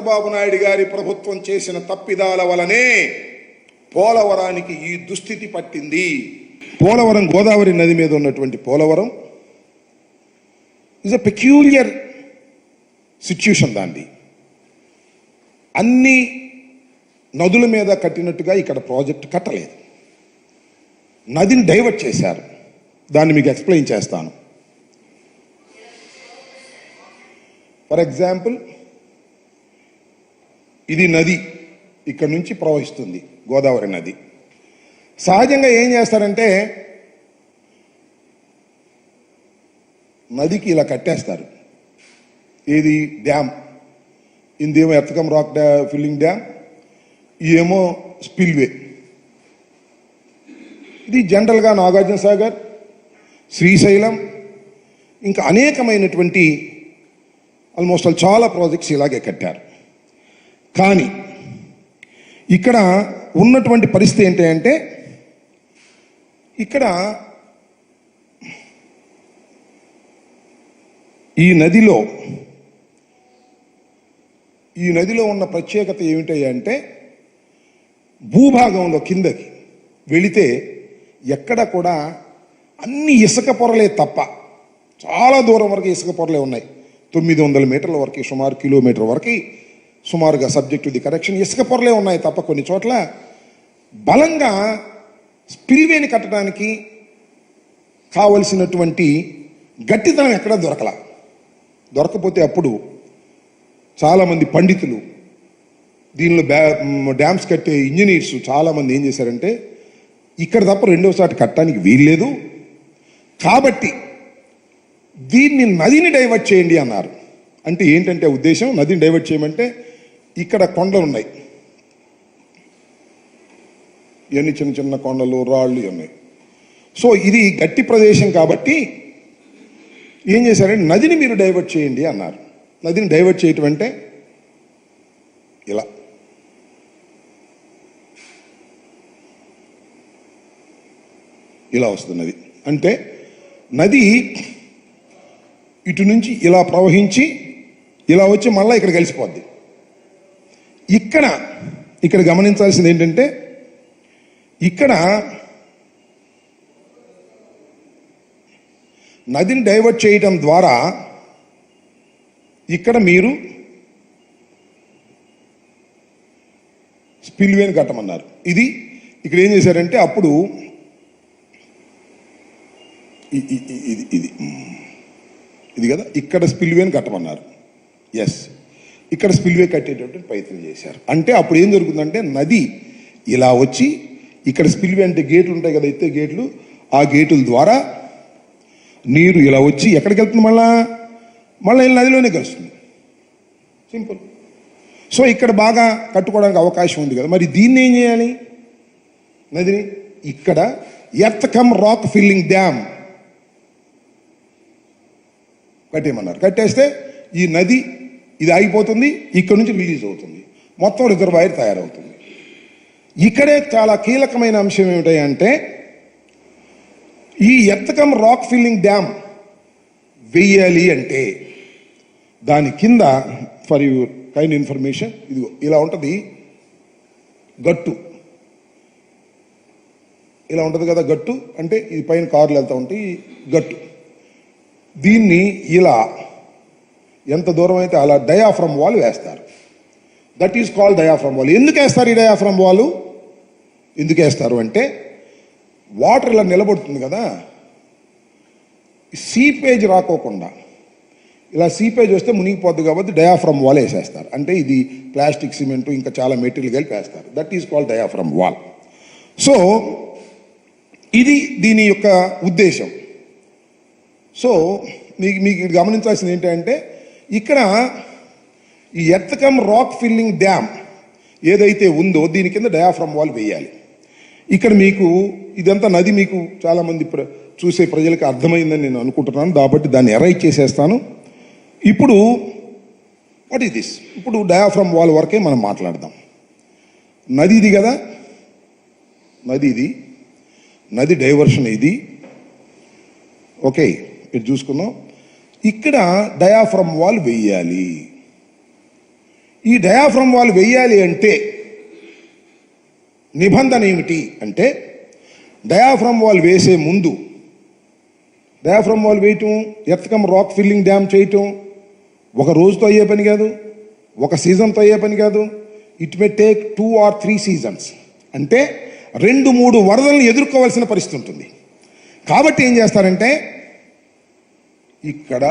చంద్రబాబు నాయుడు గారి ప్రభుత్వం చేసిన తప్పిదాల వలనే పోలవరానికి ఈ దుస్థితి పట్టింది. పోలవరం గోదావరి నది మీద ఉన్నటువంటి Polavaram is a peculiar situation దాన్ని అన్ని నదుల మీద కట్టినట్టుగా ఇక్కడ ప్రాజెక్ట్ కట్టలేదు. నదిని డైవర్ట్ చేశారు. దాన్ని మీకు ఎక్స్ప్లెయిన్ చేస్తాను. ఫర్ ఎగ్జాంపుల్ ఇది నది ఇక్కడ నుంచి ప్రవహిస్తుంది గోదావరి నది. సహజంగా ఏం చేస్తారంటే నదికి ఇలా కట్టేస్తారు. ఏది? డ్యామ్. ఇందేమో ఎత్తకం రాక్ డ్యా ఫిల్లింగ్ డ్యామ్ ఇదేమో స్పిల్వే. ఇది జనరల్గా నాగార్జున సాగర్ శ్రీశైలం ఇంకా అనేకమైనటువంటి ఆల్మోస్ట్ ఆల్ చాలా ప్రాజెక్ట్స్ ఇలాగే కట్టారు. కానీ ఇక్కడ ఉన్నటువంటి పరిస్థితి ఏంటి అంటే ఇక్కడ ఈ నదిలో ఈ నదిలో ఉన్న ప్రత్యేకత ఏమిటి అంటే భూభాగంలో కిందకి వెళితే ఎక్కడ కూడా అన్ని ఇసుక పొరలే తప్ప చాలా దూరం వరకు ఇసుక పొరలే ఉన్నాయి. తొమ్మిది వందల మీటర్ల వరకు సుమారు కిలోమీటర్ వరకు సుమారుగా సబ్జెక్ట్ ది కరెక్షన్ ఇసుక పొరలే ఉన్నాయి తప్ప కొన్ని చోట్ల. బలంగా స్పిల్వేని కట్టడానికి కావలసినటువంటి గట్టితనం ఎక్కడ దొరకల. దొరకపోతే అప్పుడు చాలామంది పండితులు దీనిలో బ్యా డ్యామ్స్ కట్టే ఇంజనీర్స్ చాలామంది ఏం చేశారంటే ఇక్కడ తప్ప రెండోసారి కట్టడానికి వీల్లేదు. కాబట్టి దీన్ని నదిని డైవర్ట్ చేయండి అన్నారు. అంటే ఏంటంటే ఉద్దేశం? నదిని డైవర్ట్ చేయమంటే ఇక్కడ కొండలు ఉన్నాయి. ఇవన్నీ చిన్న చిన్న కొండలు రాళ్ళు ఉన్నాయి. సో ఇది గట్టి ప్రదేశం కాబట్టి ఏం చేశారంటే నదిని మీరు డైవర్ట్ చేయండి అన్నారు. నదిని డైవర్ట్ చేయటం అంటే ఇలా. ఇలా వస్తుంది నది. అంటే నది ఇటు నుంచి ఇలా ప్రవహించి ఇలా వచ్చి మళ్ళీ ఇక్కడ కలిసిపోద్ది. ఇక్కడ ఇక్కడ గమనించాల్సింది ఏంటంటే ఇక్కడ నదిని డైవర్ట్ చేయటం ద్వారా ఇక్కడ మీరు స్పిల్వేని కట్టమన్నారు. ఇది ఇక్కడ ఏం చేశారంటే అప్పుడు ఇది ఇది ఇది కదా ఇక్కడ స్పిల్వేని కట్టమన్నారు. ఎస్ ఇక్కడ స్పిల్వే కట్టేటటువంటి ప్రయత్నం చేశారు. అంటే అప్పుడు ఏం జరుగుతుందంటే నది ఇలా వచ్చి ఇక్కడ స్పిల్వే అంటే గేట్లు ఉంటాయి కదా ఎత్తే గేట్లు ఆ గేటుల ద్వారా నీరు ఇలా వచ్చి ఎక్కడికి వెళ్తుంది మళ్ళా? మళ్ళీ నదిలోనే కలుస్తుంది. సింపుల్ సో ఇక్కడ బాగా కట్టుకోవడానికి అవకాశం ఉంది కదా. మరి దీన్ని ఏం చేయాలి? నదిని ఇక్కడ earth cum rock filling dam కట్టేయమన్నారు. కట్టేస్తే ఈ నది ఇది ఆగిపోతుంది ఇక్కడ నుంచి రిలీజ్ అవుతుంది. మొత్తం రిజర్వాయర్ తయారవుతుంది. ఇక్కడే చాలా కీలకమైన అంశం ఏమిటంటే ఈ ఎత్తకం రాక్ ఫిల్లింగ్ డ్యామ్ వెయ్యాలి అంటే దాని కింద ఫర్ యువర్ కైండ్ ఇన్ఫర్మేషన్ ఇది ఇలా ఉంటుంది గట్టు. ఇలా ఉంటుంది కదా గట్టు అంటే ఇది పైన కార్లు వెళ్తూ ఉంటాయి గట్టు. దీన్ని ఇలా ఎంత దూరం అయితే అలా డయాఫ్రమ్ వాల్ వేస్తారు. That is called diaphragm wall ఎందుకు వేస్తారు ఈ డయాఫ్రమ్ వాల్ ఎందుకు వేస్తారు అంటే వాటర్ ఇలా నిలబడుతుంది కదా. సీపేజ్ రాకోకుండా. ఇలా సీపేజ్ వస్తే మునిగిపోద్ది కాబట్టి డయాఫ్రమ్ వాల్ వేసేస్తారు. అంటే ఇది ప్లాస్టిక్ సిమెంట్ ఇంకా చాలా మెటీరియల్ కలిపి వేస్తారు. That is called diaphragm wall so ఇది దీని యొక్క ఉద్దేశం. సో మీకు మీకు గమనించాల్సింది ఏంటంటే ఇక్కడ ఈ ఎత్తకం రాక్ ఫిల్లింగ్ డ్యామ్ ఏదైతే ఉందో దీని కింద డయాఫ్రమ్ వాల్ వేయాలి. ఇక్కడ మీకు ఇదంతా నది మీకు చాలామంది ప్ర చూసే ప్రజలకు అర్థమైందని నేను అనుకుంటున్నాను. కాబట్టి దాన్ని ఎరైట్ చేసేస్తాను. ఇప్పుడు వాట్ ఈస్ దిస్? ఇప్పుడు డయాఫ్రమ్ వాల్ వరకే మనం మాట్లాడదాం. నది ఇది కదా? నది ఇది నది డైవర్షన్ ఇది. ఓకే ఇది చూసుకుందాం ఇక్కడ డయాఫ్రమ్ వాల్ వెయ్యాలి. ఈ డయాఫ్రమ్ వాల్ వెయ్యాలి అంటే నిబంధన ఏమిటి అంటే డయాఫ్రమ్ వాల్ వేసే ముందు డయాఫ్రమ్ వాల్ వేయటం ఎత్తకం రాక్ ఫిల్లింగ్ డ్యామ్ చేయటం ఒక రోజుతో అయ్యే పని కాదు ఒక సీజన్తో అయ్యే పని కాదు. It may take two or three seasons అంటే రెండు మూడు వరదలను ఎదుర్కోవాల్సిన పరిస్థితి ఉంటుంది. కాబట్టి ఏం చేస్తారంటే ఇక్కడ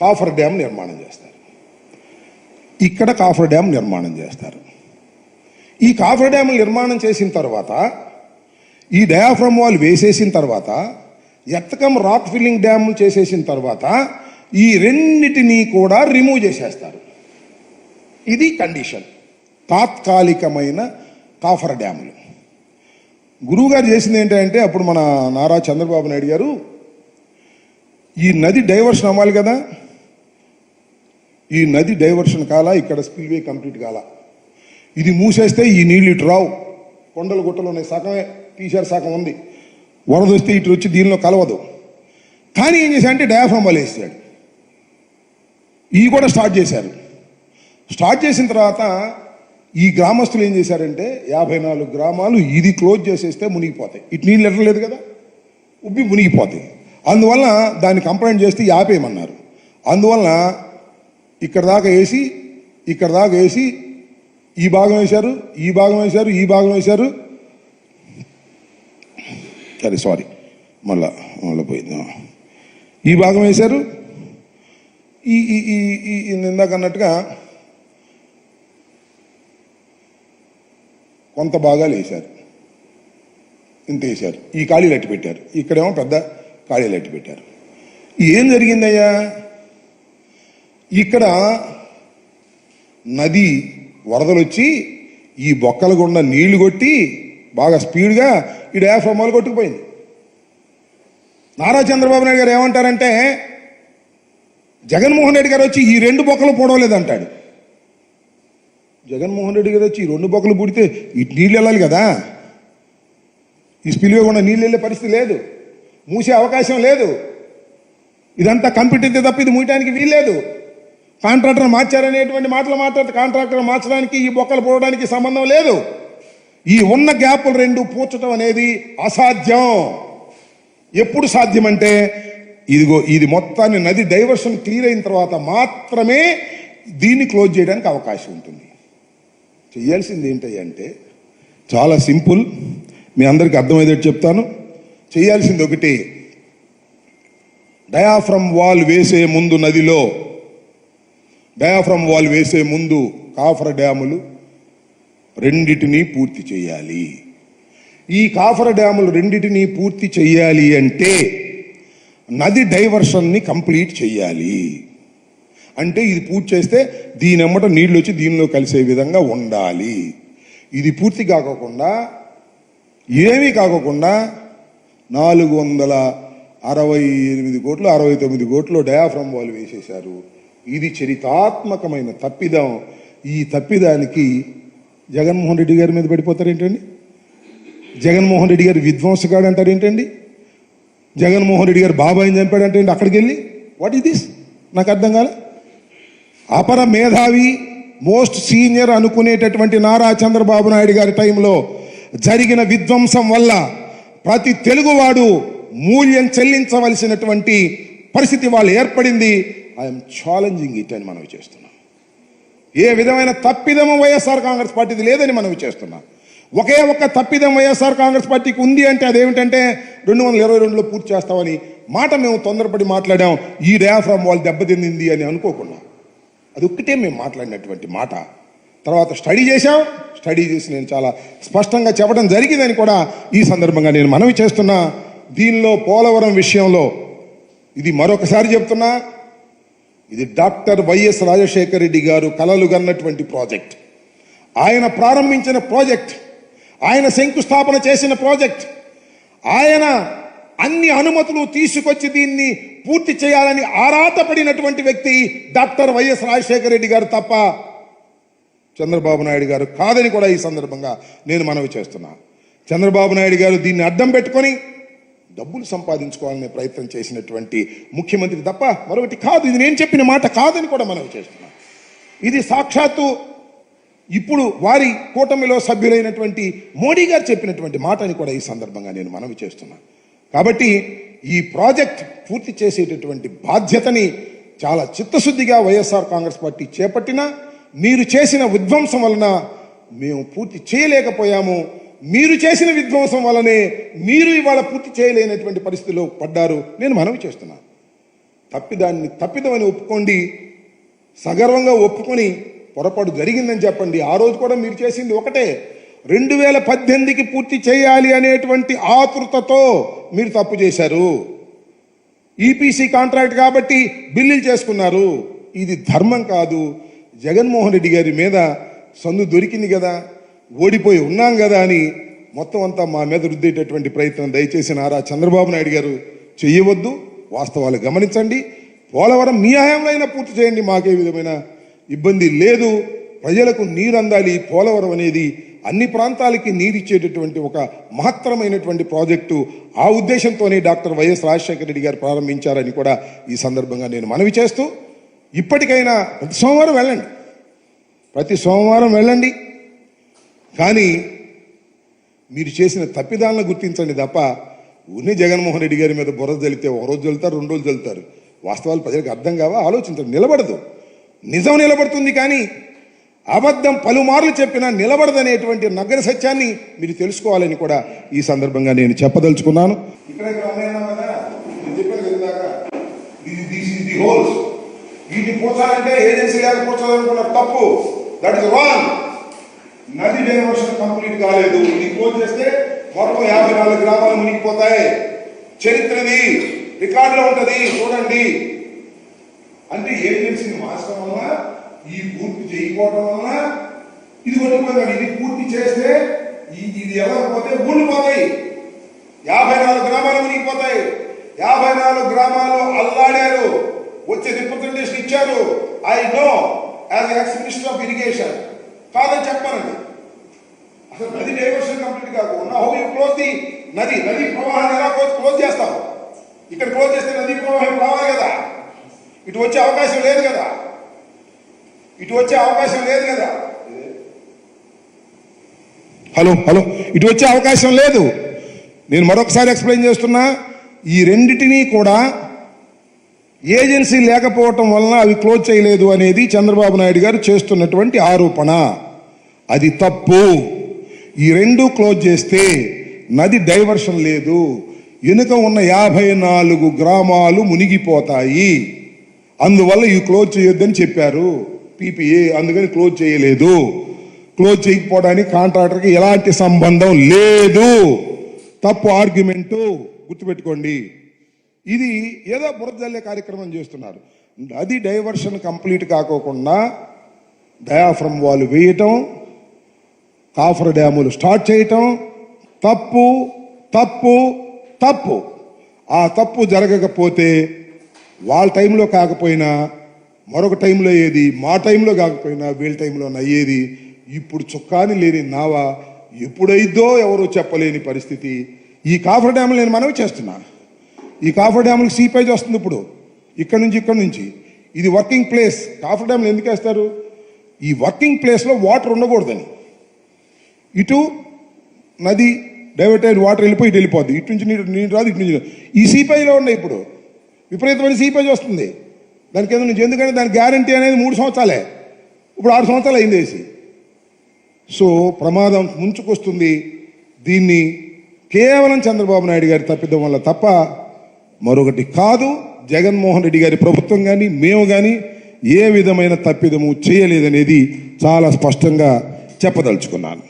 కాఫర్ డ్యామ్ నిర్మాణం చేస్తారు. ఇక్కడ కాఫర్ డ్యామ్ నిర్మాణం చేస్తారు. ఈ కాఫర్ డ్యామ్ నిర్మాణం చేసిన తర్వాత ఈ డయాఫ్రమ్ వాల్ వేసేసిన తర్వాత ఎత్తకం రాక్ ఫిల్లింగ్ డ్యామ్ చేసేసిన తర్వాత ఈ రెండిటిని కూడా రిమూవ్ చేసేస్తారు. ఇది కండిషన్. తాత్కాలికమైన కాఫర్ డ్యాములు. గురువుగారు చేసింది ఏంటంటే అప్పుడు మన నారా చంద్రబాబు నాయుడు గారు ఈ నది డైవర్షన్ అవ్వాలి కదా ఈ నది డైవర్షన్ కాలా ఇక్కడ స్పిల్వే కంప్లీట్ కాల. ఇది మూసేస్తే ఈ నీళ్ళు ఇటు రావు. కొండలు గుట్టలు ఉన్నాయి సగమే తీశారు సగం ఉంది. వరద వస్తే ఇటు వచ్చి దీనిలో కలవదు. కానీ ఏం చేశాడంటే అంటే వాళ్ళు వేసాడు. ఇవి కూడా స్టార్ట్ చేశారు. స్టార్ట్ చేసిన తర్వాత ఈ గ్రామస్తులు ఏం చేశారంటే యాభై నాలుగు గ్రామాలు ఇది క్లోజ్ చేసేస్తే మునిగిపోతాయి. ఇటు నీళ్ళు ఎట్టలేదు కదా? ఉబ్బి మునిగిపోతాయి. అందువల్ల దాన్ని కంప్లైంట్ చేస్తే ఆపేయమన్నారు. అందువల్ల ఇక్కడ దాకా వేసి ఇక్కడ దాకా వేసి ఈ భాగం వేశారు ఈ భాగం వేశారు ఈ భాగం వేశారు. సరే సారీ. మళ్ళా మళ్ళీ పోయింది. ఈ భాగం వేశారు. ఈ ఈ ఈ ఈ ఇందాక అన్నట్టుగా కొంత భాగాలు వేశారు. ఇంత వేశారు. ఈ ఖాళీలు అట్టి పెట్టారు. ఇక్కడేమో పెద్ద ఖాళీలు అట్టి పెట్టారు. ఏం జరిగిందయ్యా? ఇక్కడ నది వరదలు వచ్చి ఈ బొక్కల గుండా నీళ్ళు కొట్టి బాగా స్పీడ్గా ఈ డయాఫ్రమాలు కొట్టుకుపోయింది. నారా చంద్రబాబు నాయుడు గారు ఏమంటారంటే జగన్మోహన్ రెడ్డి గారు వచ్చి ఈ రెండు బొక్కలు పొడవలేదంటాడు. జగన్మోహన్ రెడ్డి గారు వచ్చి రెండు బొక్కలు పుడితే ఇటు నీళ్ళు వెళ్ళాలి కదా? ఈ స్పిల్వే కూడా నీళ్ళు వెళ్ళే పరిస్థితి లేదు. మూసే అవకాశం లేదు. ఇదంతా కంప్యూటర్ తప్ప ఇది మూయటానికి వీల్లేదు కాంట్రాక్టర్ మార్చారనేటువంటి మాటలు మాట్లాడితే కాంట్రాక్టర్ మార్చడానికి ఈ బొక్కలు పోవడానికి సంబంధం లేదు. ఈ ఉన్న గ్యాపులు రెండు పూడ్చడం అనేది అసాధ్యం. ఎప్పుడు సాధ్యమంటే ఇదిగో ఇది మొత్తాన్ని నది డైవర్షన్ క్లియర్ అయిన తర్వాత మాత్రమే దీన్ని క్లోజ్ చేయడానికి అవకాశం ఉంటుంది. చేయాల్సింది ఏంటంటే చాలా సింపుల్. మీ అందరికి అర్థమయ్యేటట్టు చెప్తాను. చేయాల్సింది ఒకటి. డయాఫ్రమ్ వాల్ వేసే ముందు నదిలో డయాఫ్రమ్ వాల్ వేసే ముందు కాఫర డ్యాములు రెండిటిని పూర్తి చేయాలి. ఈ కాఫర డ్యాములు రెండిటిని పూర్తి చేయాలి అంటే నది డైవర్షన్ని కంప్లీట్ చేయాలి. అంటే ఇది పూర్తి చేస్తే దీని అమ్మట నీళ్ళు వచ్చి దీనిలో కలిసే విధంగా ఉండాలి. ఇది పూర్తి కాకోకుండా ఏమీ కాకోకుండా నాలుగు వందల అరవై ఎనిమిది కోట్లు అరవై తొమ్మిది కోట్లు డయాఫ్రమ్ వాళ్ళు వేసేశారు. ఇది చరితాత్మకమైన తప్పిదం. ఈ తప్పిదానికి జగన్మోహన్ రెడ్డి గారి మీద పడిపోతారు ఏంటండి జగన్మోహన్ రెడ్డి గారు విధ్వంసగాడు అంటారు ఏంటండి జగన్మోహన్ రెడ్డి గారు బాబాయిని చంపాడంటే ఏంటి అక్కడికి వెళ్ళి వాట్ ఈస్ దిస్ నాకు అర్థం కాలే. అపర మేధావి మోస్ట్ సీనియర్ అనుకునేటటువంటి నారా చంద్రబాబు నాయుడు గారి టైంలో జరిగిన విధ్వంసం వల్ల ప్రతి తెలుగువాడు మూల్యం చెల్లించవలసినటువంటి పరిస్థితి వాళ్ళు ఏర్పడింది. ఐఎమ్ ఛాలెంజింగ్ ఇట్ అని మనవి చేస్తున్నాం. ఏ విధమైన తప్పిదము వైఎస్ఆర్ కాంగ్రెస్ పార్టీది లేదని మనవి చేస్తున్నాం. ఒకే ఒక్క తప్పిదం వైఎస్ఆర్ కాంగ్రెస్ పార్టీకి ఉంది అంటే అదేమిటంటే రెండు వందల ఇరవై రెండులో పూర్తి చేస్తామని మాట మేము తొందరపడి మాట్లాడాం. ఈ డయాఫ్రామ్ వాళ్ళు దెబ్బతింది అని అనుకోకుండా. అది ఒక్కటే మేము మాట్లాడినటువంటి మాట. తర్వాత స్టడీ చేశాం. స్టడీ చేసి నేను చాలా స్పష్టంగా చెప్పడం జరిగిందని కూడా ఈ సందర్భంగా నేను మనవి చేస్తున్నా. దీనిలో పోలవరం విషయంలో ఇది మరొకసారి చెప్తున్నా. ఇది డాక్టర్ వైఎస్ రాజశేఖర రెడ్డి గారు కలలు గన్నటువంటి ప్రాజెక్ట్. ఆయన ప్రారంభించిన ప్రాజెక్ట్ ఆయన శంకుస్థాపన చేసిన ప్రాజెక్ట్ ఆయన అన్ని అనుమతులు తీసుకొచ్చి దీన్ని పూర్తి చేయాలని ఆరాటపడినటువంటి వ్యక్తి డాక్టర్ వైఎస్ రాజశేఖర రెడ్డి గారు తప్ప చంద్రబాబు నాయుడు గారు కాదని కూడా ఈ సందర్భంగా నేను మనవి చేస్తున్నా. చంద్రబాబు నాయుడు గారు దీన్ని అడ్డం పెట్టుకొని డబ్బులు సంపాదించుకోవాలనే ప్రయత్నం చేసినటువంటి ముఖ్యమంత్రి తప్ప మరొకటి కాదు. ఇది నేను చెప్పిన మాట కాదని కూడా మనవి చేస్తున్నాను ఇది సాక్షాత్తు ఇప్పుడు వారి కూటమిలో సభ్యులైనటువంటి మోడీ గారు చెప్పినటువంటి మాట అని కూడా ఈ సందర్భంగా నేను మనవి చేస్తున్నాను కాబట్టి ఈ ప్రాజెక్ట్ పూర్తి చేసేటటువంటి బాధ్యతని చాలా చిత్తశుద్ధిగా వైఎస్ఆర్ కాంగ్రెస్ పార్టీ చేపట్టినా మీరు చేసిన విధ్వంసం వలన మేము పూర్తి చేయలేకపోయాము. మీరు చేసిన విధ్వంసం వలనే మీరు ఇవాళ పూర్తి చేయలేనటువంటి పరిస్థితిలో పడ్డారు. నేను మనవి చేస్తున్నాను తప్పిదాన్ని తప్పిదమని ఒప్పుకోండి. సగర్వంగా ఒప్పుకొని పొరపాటు జరిగిందని చెప్పండి. ఆ రోజు కూడా మీరు చేసింది ఒకటే. రెండు వేల పద్దెనిమిదికి పూర్తి చేయాలి అనేటువంటి ఆతృతతో మీరు తప్పు చేశారు. ఈపీసీ కాంట్రాక్ట్ కాబట్టి బిల్లులు చేసుకున్నారు. ఇది ధర్మం కాదు. జగన్మోహన్ రెడ్డి గారి మీద సందు దొరికింది కదా. ఓడిపోయి ఉన్నాం కదా అని మొత్తం అంతా మా మీద రుద్దేటటువంటి ప్రయత్నం దయచేసి నారా చంద్రబాబు నాయుడు గారు చేయవద్దు వాస్తవాలు గమనించండి. పోలవరం మీ హయాంలో అయినా పూర్తి చేయండి. మాకే విధమైన ఇబ్బంది లేదు. ప్రజలకు నీరు అందాలి పోలవరం అనేది అన్ని ప్రాంతాలకి నీరిచ్చేటటువంటి ఒక మహత్తరమైనటువంటి ప్రాజెక్టు ఆ ఉద్దేశంతోనే డాక్టర్ వైఎస్ రాజశేఖర రెడ్డి గారు ప్రారంభించారని కూడా ఈ సందర్భంగా నేను మనవి చేస్తూ ఇప్పటికైనా ప్రతి సోమవారం వెళ్ళండి. ప్రతి సోమవారం వెళ్ళండి. కానీ మీరు చేసిన తప్పిదాలను గుర్తించండి తప్ప ఉన్ని జగన్మోహన్ రెడ్డి గారి మీద బుర్ర జలితే ఒక రోజు జల్లుతారు రెండు రోజులు జల్లుతారు. వాస్తవాలు ప్రజలకు అర్థం కావా? ఆలోచించరు నిలబడదు. నిజం నిలబడుతుంది కానీ అబద్ధం పలుమార్లు చెప్పినా నిలబడదనేటువంటి నగర సత్యాన్ని మీరు తెలుసుకోవాలని కూడా ఈ సందర్భంగా నేను చెప్పదలుచుకున్నాను. వీటిని పోచాలంటే ఏజెన్సీ లేక పోచాలనుకున్నారు తప్పు. దట్ ఇస్ రాంగ్ నది డైవర్షన్ కంప్లీట్ కాలేదు. ఇది క్లోజ్ చేస్తే మొత్తం యాభై నాలుగు గ్రామాలు మునిగిపోతాయి. చరిత్రది రికార్డులో ఉంటుంది. చూడండి. అంటే ఏజెన్సీని మార్చడం వల్ల ఈ పూర్తి చేయకపోవడం వలన ఇది కొట్టుకుపోయింది ఇది పూర్తి చేస్తే ఈ- ఇది ఎవరిపోతే ఊళ్ళిపోతాయి యాభై నాలుగు గ్రామాలు మునిగిపోతాయి యాభై నాలుగు గ్రామాలు అల్లాడారు. వచ్చే రిప్రజెంటేషన్ ఇచ్చారు. I know as ex minister of irrigation కాదని చెప్పానండి. అసలు నది డైవర్షన్ కంప్లీట్ కాకుండా హౌ యూ క్లోజ్ ది నది? నది ప్రవాహాన్ని ఎలా క్లోజ్ క్లోజ్ చేస్తాం ఇక్కడ క్లోజ్ చేస్తే నది ప్రవాహం రావాలి కదా? ఇటు వచ్చే అవకాశం లేదు కదా? ఇటు వచ్చే అవకాశం లేదు కదా? Hello hello. ఇటు వచ్చే అవకాశం లేదు. నేను మరొకసారి ఎక్స్ప్లెయిన్ చేస్తున్నా ఈ రెండిటినీ కూడా ఏజెన్సీ లేకపోవటం వలన అవి క్లోజ్ చేయలేదు అనేది చంద్రబాబు నాయుడు గారు చేస్తున్నటువంటి ఆరోపణ. అది తప్పు. ఈ రెండు క్లోజ్ చేస్తే నది డైవర్షన్ లేదు. వెనుక ఉన్న యాభై నాలుగు గ్రామాలు మునిగిపోతాయి. అందువల్ల ఇవి క్లోజ్ చేయొద్దని చెప్పారు. పీపీఏ అందుకని క్లోజ్ చేయలేదు. క్లోజ్ చేయకపోవడానికి కాంట్రాక్టర్కి ఎలాంటి సంబంధం లేదు. తప్పు ఆర్గ్యుమెంటు గుర్తుపెట్టుకోండి. ఇది ఏదో బురదల్లే కార్యక్రమం చేస్తున్నారు. అది డైవర్షన్ కంప్లీట్ కాకోకుండా డయాఫ్రమ్ వాళ్ళు వేయటం కాఫర్ డ్యాములు స్టార్ట్ చేయటం తప్పు తప్పు తప్పు. ఆ తప్పు జరగకపోతే వాళ్ళ టైంలో కాకపోయినా మరొక టైంలో అయ్యేది మా టైంలో కాకపోయినా వీళ్ళ టైంలో అయ్యేది ఇప్పుడు చుక్కాని లేని నావా ఎప్పుడైద్దో ఎవరో చెప్పలేని పరిస్థితి. ఈ కాఫర్ డ్యాములు నేను మనవి చేస్తున్నా ఈ కాఫర్ డ్యాములకు సీపేజ్ వస్తుంది ఇప్పుడు. ఇక్కడ నుంచి ఇక్కడ నుంచి. ఇది వర్కింగ్ ప్లేస్. కాఫర్ డ్యాములు ఎందుకు వేస్తారు? ఈ వర్కింగ్ ప్లేస్లో వాటర్ ఉండకూడదని. ఇటు నది డైవర్ట్ అయిన వాటర్ వెళ్ళిపోయి ఇటు వెళ్ళిపోద్ది. ఇటు నుంచి నీరు నీరు రాదు ఇటు నుంచి రాదు. ఈ సీపేజ్లో ఉన్నాయి ఇప్పుడు. విపరీతమైన సీపేజ్ వస్తుంది. దానికి ఏదో నుంచి ఎందుకంటే దాని గ్యారంటీ అనేది మూడు సంవత్సరాలే. ఇప్పుడు ఆరు సంవత్సరాలు అయింది వేసి సో ప్రమాదం ముంచుకొస్తుంది. దీన్ని కేవలం చంద్రబాబు నాయుడు గారి తప్పిదం వల్ల తప్ప మరొకటి కాదు. జగన్మోహన్ రెడ్డి గారి ప్రభుత్వం కానీ మేము కానీ ఏ విధమైన తప్పిదము చేయలేదనేది చాలా స్పష్టంగా చెప్పదలుచుకున్నాను.